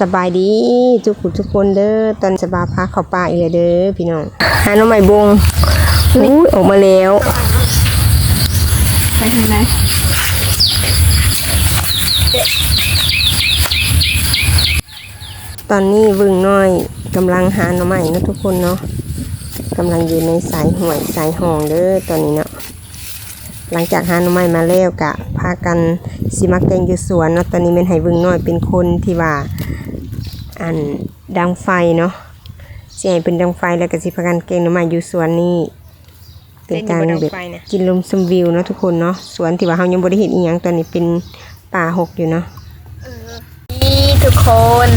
สบายดีทุกคนทุกคนเด้อตอนสบายพาเข้าป่าอีกแล้วเด้อพี่น้องหาหน้องใหม่บงอุ้ยออกมาแล้วไปทางไหนตอนนี้วึงน้อยกำลังหาหน้องใหม่นะทุกคนเนาะกำลังอยู่ในสายห่วยสายห้องเด้อตอนนี้เนาะ หลังจากหาหน้องใหม่มาแล้วกะพากันสิมาแกงอยู่สวนเนาะตอนนี้เป็นให้วึงน้อยเป็นคนที่ว่าอันดังไฟเนาะสิให้เป็นดังไฟแล้วก็สิพากันแกงหน้องใหม่อยู่สวนนี่เป็นการแบบกินลมชมวิวเนาะทุกคนเนาะสวนที่ว่าเฮายังบ่ได้เห็นอีหยังตอนนี้เป็นป่าหกอยู่เนาะนี่ทุกคน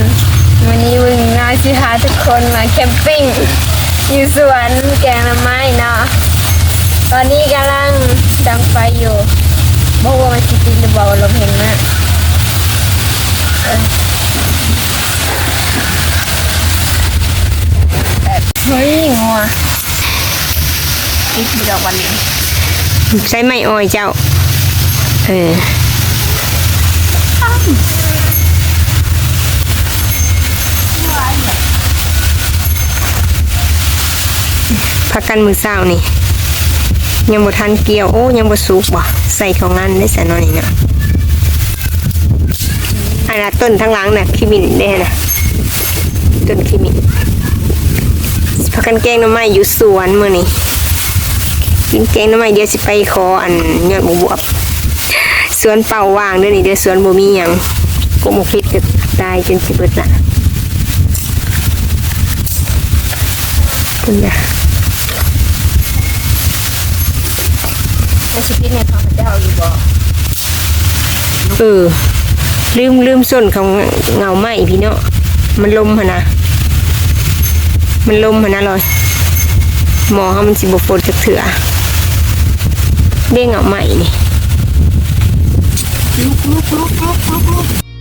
วันนี้มึงน่าสิพาทุกคนมาแคมปิ้งอยู่สวนแกงละไม้เนาะ ตอนนี้กำลังดังไฟอยู่บอกว่ามันสิติดหรือเปล่าลมเห็นมากเฮ้ยงัวติดอยู่ดอกวันนี้ใช้ไม้อ้อยเจ้า เออพักกันมือเศร้านี่ ยังบ่ทันเกี่ยว โอ้ยังบ่สุกบ่ใส่ของงานได้แสนน้อยนี่เนาะอันนะต้นทั้งหลังน่ะขี้มินได้นะต้นขี้มินพักกันแกงน่อไม้อยู่สวนมื้อนี้กินแกงน้ำไม้เดี๋ยวสิไปขออันยอดบวบสวนเป่าว่างเด้อนี่เด้อสวนบ่มีหยังกมคิดก็ตายจนสิเบิดละคุณน่ะ มันสิติดในท้องพเจ้าอยู่บ่เออลืมลืมส่วนของเงาไหมพี่เนาะมันลมหนะมันลมหนนะลอยหมอเขามันสิบ่ปวดจักเถื่อเด้งเงาไหมนี่ลุกลุกลุกลุกลุก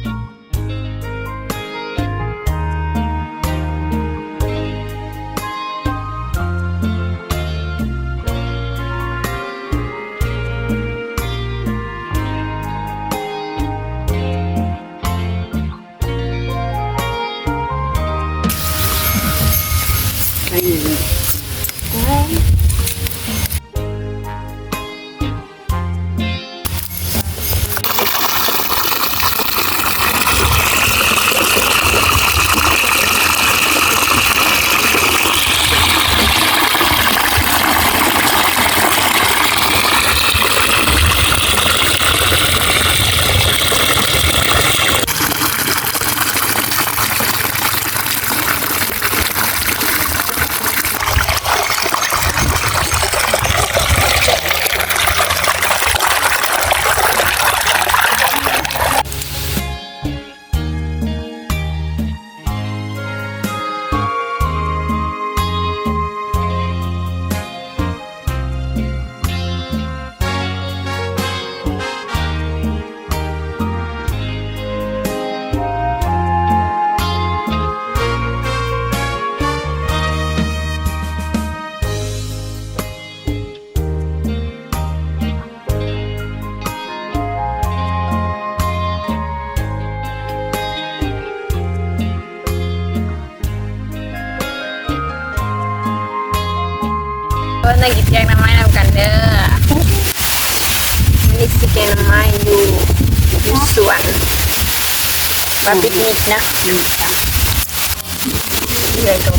เต่อไปโอ้โน้ยตัดเ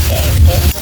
ป็น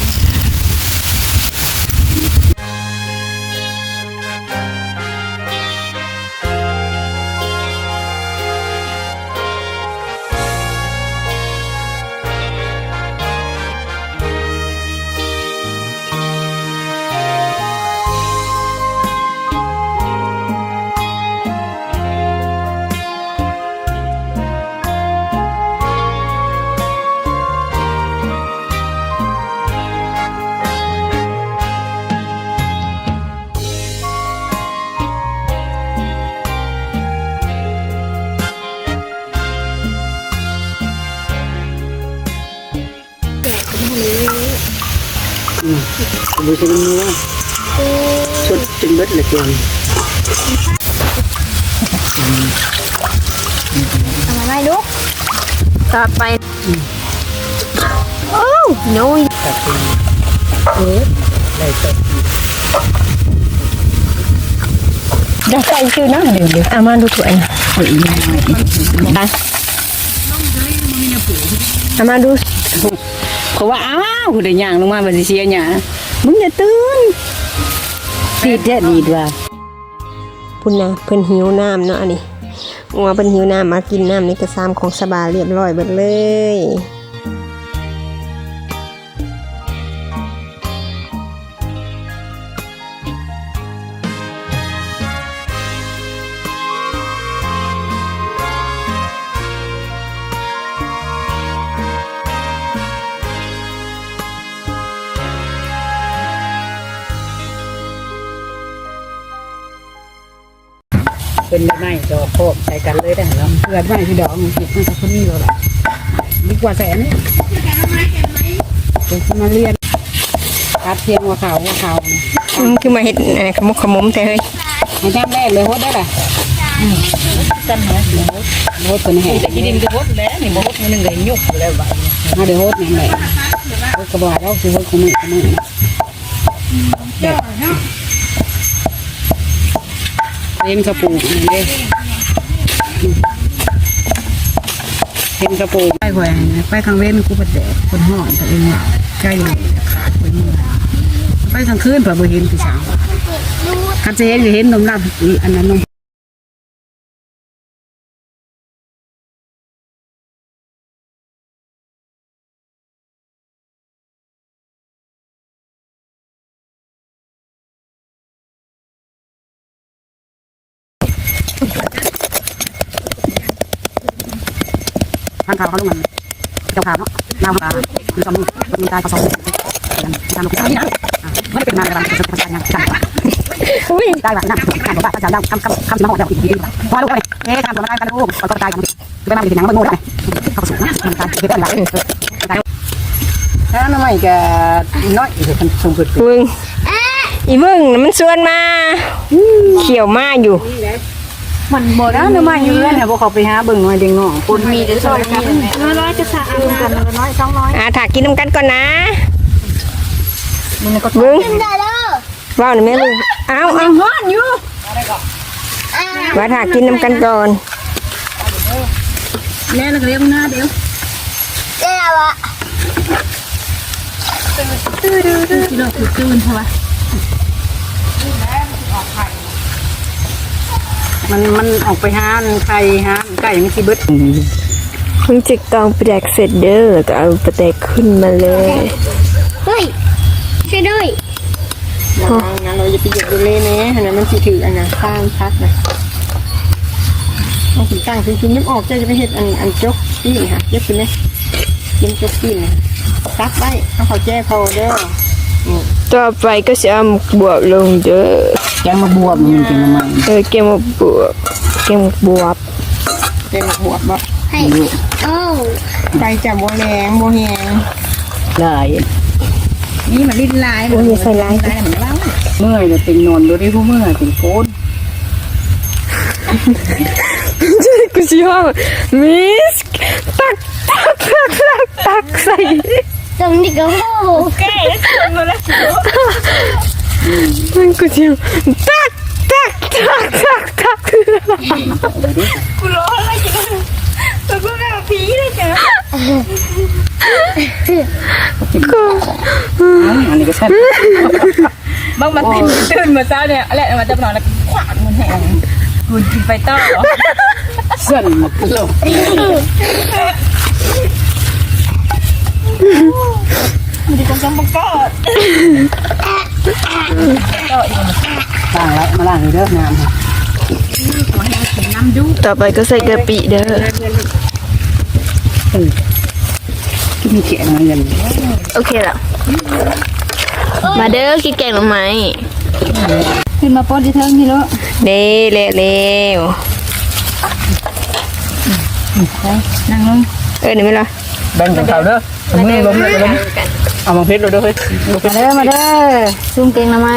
เออได้ตัดได้ใส่ชื่อน้ำเดี๋ยวเดี๋ยวเอามาดูถ้วยนะ เอาอีกหน่อยไปเอามาดูเขาว่าอ้าวคุณได้ย่างลงมาบัดสิเสียหยังมึงอย่าตื่นผิดแท้ดีดว่าพุ่นนะเพิ่นหิวน้ำเนาะอันนี้งัวเพิ่นหิวน้ำมากินน้ำในกระซามของสบาเรียบร้อยเบิดเลย เป็นไม้ดอกโคกใส่กันเลยได้แล้วเกิดไม้ที่ดอกมันติดมันกับคนนี้แล้วล่ะดีกว่าแสนเป็นมาเรียนตัดเทียงว่าขาวว่าขาคือมาเห็ดอะไรขมุกขมุมแต่เฮ้ยให้จำแรกเลยโฮดได้ล่ะจำแรกเลยโฮดเป็นแห่งกินดินก็ฮดแล้วนี่บ่ฮดมื้อนึงก็ยุกอยู่แล้วบัดนี้มาเดี๋ยวโฮดนั่นแหละโฮดกระบอกแล้วคือโฮดขมือขมือเลี้ยงกระปูนี่เด้เห็นกระปูไปแขวงไปกลางเว้นกูประแดดคนห่อนตัวเองเนี่ยใกล้เลยขาดไปนี่ไปกลางคืนเผื่อบ่เห็นพี่สาวคันจะเห็นก็เห็นนมรับอันนั้นนม ทางข่าวเขาลงมันเจ้าข่าวเนาะนาวขาวคือตำรวจมีการผสมการลงทุนนี่นะไม่ได้เป็นงานอะไรจะเป็นงานการอุ้ยได้แบบนั้นการบอกว่าอาจารย์คำคำคำที่มาบอกเดี๋ยวดีพอลูกเลยเอ๊ะคำตัวนั้กันลูกขอตัวใจกันไม่มาเป็นหนังมันโง่ได้เข้าสู่นะมันการเก็บได้หลายถ้าน้ำใหม่ก็น้อยเดี๋ยวมันส่งผลมึงอีมึงมันชวนมาเขียวมาอยู่ มันหมดแล้วน้ำใหม่อยู่เลยเนี่ยพวกเขาไปหาเบิ่งหน่อยเด้งน้องคนมีแต่ซอยกันน้อยร้อยจะสะอาดกันน้อยสองร้อยอ่าถากกินน้ำกันก่อนนะมันก็มึงได้แล้วว่าวหน่อยแม่มึงเอาเอาฮ้อนอยู่ว่าถากกินน้ำกันก่อนแม่นักเรียนหน้าเดี๋ยวเจ้าวะที่เราคือตื่นใช่ปะ มันมันออกไปหาไข่หาไก่มันสิเบิดมึงจิกตองไปแดกเสร็จเด้อแล้วก็เอาไปแดกขึ้นมาเลยเฮ้ยช่วยด้วยงั้นเราจะไปเหยียบดูเล่นะอันนั้นมันสิถืออันนั้นข้างพักนะเอาถึงกลางถึงกินยิ้มออกเจ้าจะไปเห็ดอันอันจกปีนค่ะเย็บขึ้นเลยกินจกปีนนะซักไว้เอาเขาแจ้พอเด้อต่อไปก็จะเอาหมกบวบลงเด้อ แกงมาบวบมันเป็นยังไงเออเกมหมกบวบเกมหมกบวบเกมหมกบวบบ่ให้โอ้ไปจับบัวแรงบัวแหงลายนี่มันลิ้นลายบัวแหงใส่ลายลายเหมือนเราเมื่อยเลยเป็นนอนดูได้ผู้เมื่อยเป็นโกนกูสิห้องมิสตักตักตักตักตักใส่ตรงนี้ก็โอ้แก่มันกูสิตักตักตักตักตักกูร้อนอะไรกันตัวกูแบบผีเลยจ้ะกูอันนี้ก็ใช่บางมันตื่นตื่นมาเช้าเนี่ยแหละ มันจะนอนแล้วขวางมันแห้งกูกินไปต่อเส้นหมดโลกดีจังจังบังก็ ล่างแล้วมาล่างเลยเด้อน้ำต่อไปก็ใส่กะปิเด้อที่มีเขียนมาเงินโอเคแล้วมาเด้อกินแกงหน่อไม้ขึ้นมาป้อนที่เทิงที่แล้วเด้เร็วเร็วนั่งลงเออเดี๋ยวไม่รอแบ่งกันเขาเด้อมือล้มเลยล้ม เอามาเพชรเลยเด้อเฮ้ยมาเด้อมาเด้อซุ่มแกงหน่อไม้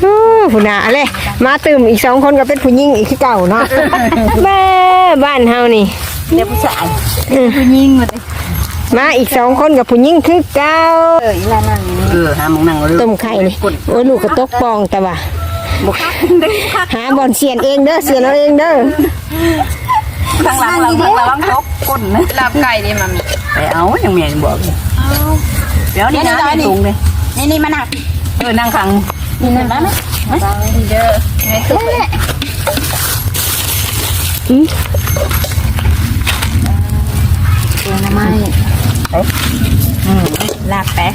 โอ้ผู้นาอะไรมาตื่มอีกสองคนก็เป็นผู้หญิงอีกคือเก่าเนาะแม่บ้านเฮานี่เดี๋ยวผู้ชายผู้หญิงมาดิมาอีกสองคนกับผู้หญิงคือเก่าเอออีลานั่งอยู่นี่เออหาหมองนั่งเอาเลยต้มไข่นี่โอ้ยลูกก็ตกปองแต่ว่าหาบอลเสียนเองเด้อเสียนเอาเองเด้อ ข้างหลังเราระวังตกก้นนะลาบไก่ดิมามีไปเอาอย่างแม่บอกเลยเดี๋ยวนี่นะนี่ถุงเลยนี่นี่มานั่งเออนั่งขังนี่นั่งได้ไหมเด้อแม่ตุ๊กตัวน้ำไม้ลาบแป๊ะ